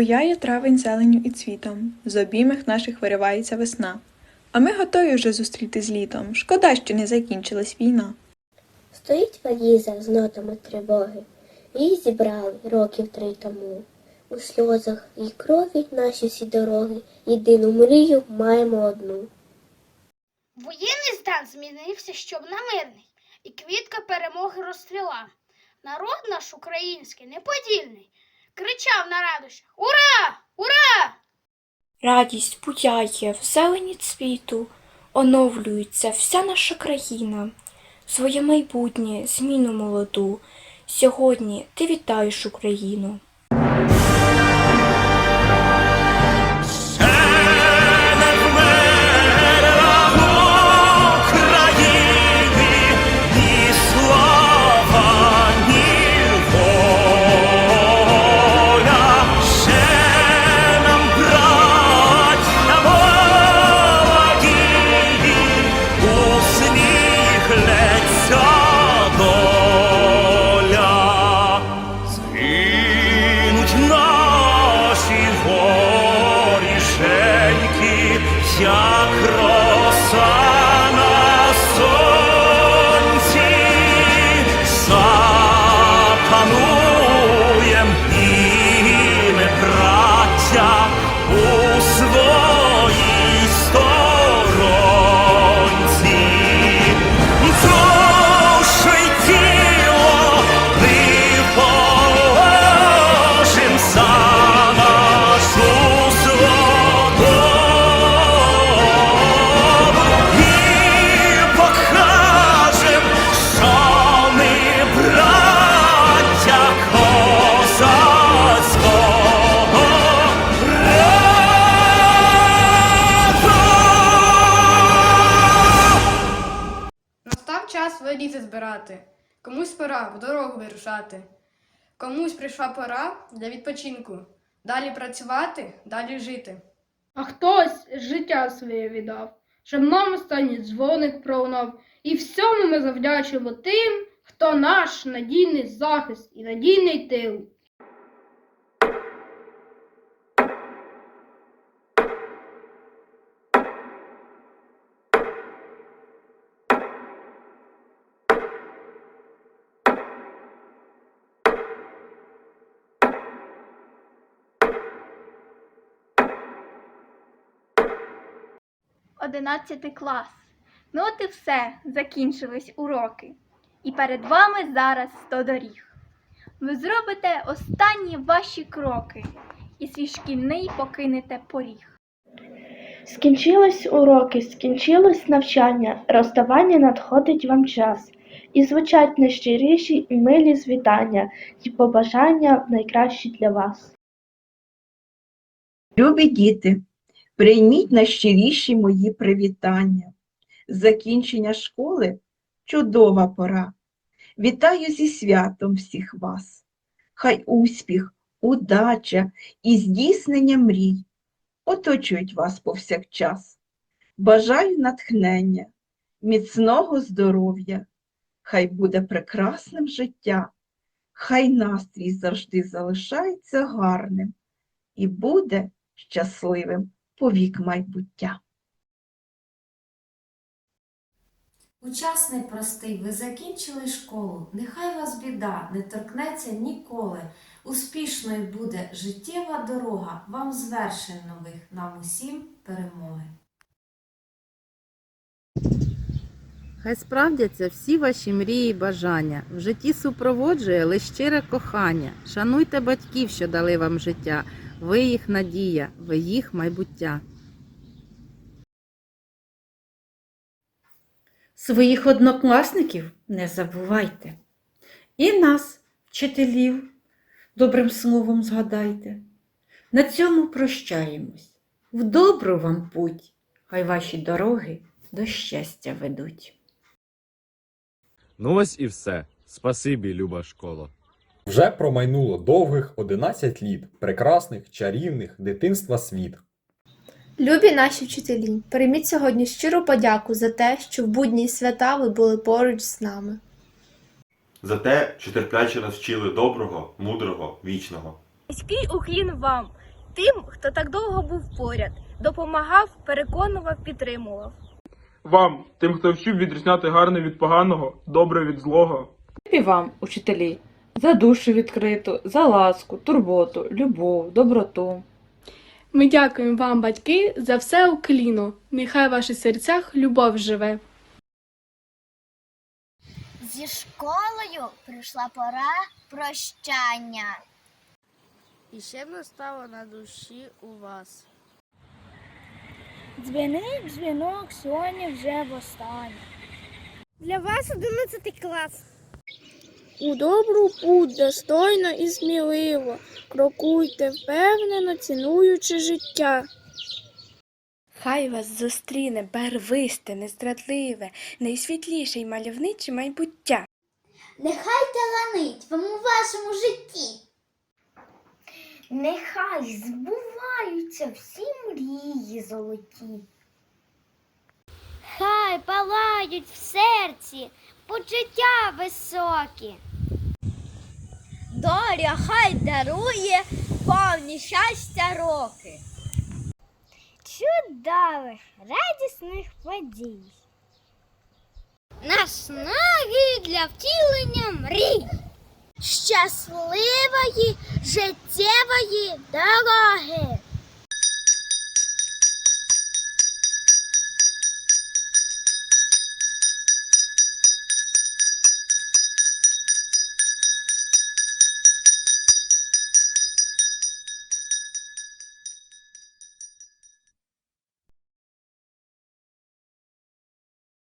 Буяє травень зеленю і цвітом, з обіймах наших виривається весна. А ми готові вже зустріти з літом. Шкода, що не закінчилась війна. Стоїть валіза з нотами тривоги. Її зібрали років три тому. У сльозах і крові наші всі дороги. Єдину мрію маємо одну. Воєнний стан змінився, щоб на мирний, і квітка перемоги розцвіла. Народ наш український неподільний кричав на радощах Ура! Ура! Радість буяє в зелені цвіту, оновлюється вся наша країна, своє майбутнє, зміну молоду. Сьогодні ти вітаєш Україну. Час збирати, комусь пора в дорогу вирушати, комусь прийшла пора для відпочинку. Далі працювати, далі жити. А хтось життя своє віддав, щоб нам останній дзвоник пролунав. І всьому ми завдячуємо тим, хто наш надійний захист і надійний тил. Одинадцятий клас. Ну от і все, закінчились уроки. І перед вами зараз сто доріг. Ви зробите останні ваші кроки і свій шкільний покинете поріг. Скінчились уроки, скінчилось навчання, розставання надходить вам час. І звучать найщиріші і милі звітання, і побажання найкращі для вас. Любі діти, прийміть найщиріші мої привітання. Закінчення школи чудова пора. Вітаю зі святом всіх вас. Хай успіх, удача і здійснення мрій оточують вас повсякчас. Бажаю натхнення, міцного здоров'я, хай буде прекрасним життя, хай настрій завжди залишається гарним і буде щасливим повік майбуття. У час непростий ви закінчили школу, нехай вас біда не торкнеться ніколи. Успішною буде життєва дорога, вам звершень нових, нам усім перемоги. Хай справдяться всі ваші мрії і бажання. В житті супроводжує лише щире кохання. Шануйте батьків, що дали вам життя. Ви їх надія, ви їх майбуття. Своїх однокласників не забувайте. І нас, вчителів, добрим словом згадайте. На цьому прощаємось. В добру вам путь, хай ваші дороги до щастя ведуть. Ну ось і все. Спасибі, люба школа. Вже промайнуло довгих 11 літ, прекрасних, чарівних, дитинства світ. Любі наші вчителі, прийміть сьогодні щиру подяку за те, що в будні свята ви були поруч з нами. За те, що терпляче нас вчили доброго, мудрого, вічного. Низький уклін вам тим, хто так довго був поряд, допомагав, переконував, підтримував. Вам, тим, хто вчив відрізняти гарне від поганого, добре від злого. І вам, учителі, за душу відкриту, за ласку, турботу, любов, доброту. Ми дякуємо вам, батьки, за все укліно. Нехай в ваших серцях любов живе. Зі школою прийшла пора прощання. І ще б настало на душі у вас. Дзвінить дзвінок сьогодні вже востаннє. Для вас 11 клас. У добру путь достойно і сміливо, крокуйте впевнено, цінуючи життя. Хай вас зустріне барвисте, нездрадливе, найсвітліше й мальовниче майбуття. Нехай таланить вам у вашому житті. Нехай збуваються всі мрії золоті. Хай палають в серці почуття високі. Доля хай дарує повні щастя роки. Чудових, радісних подій. Наснаги для втілення мрій. Щасливої життєвої дороги.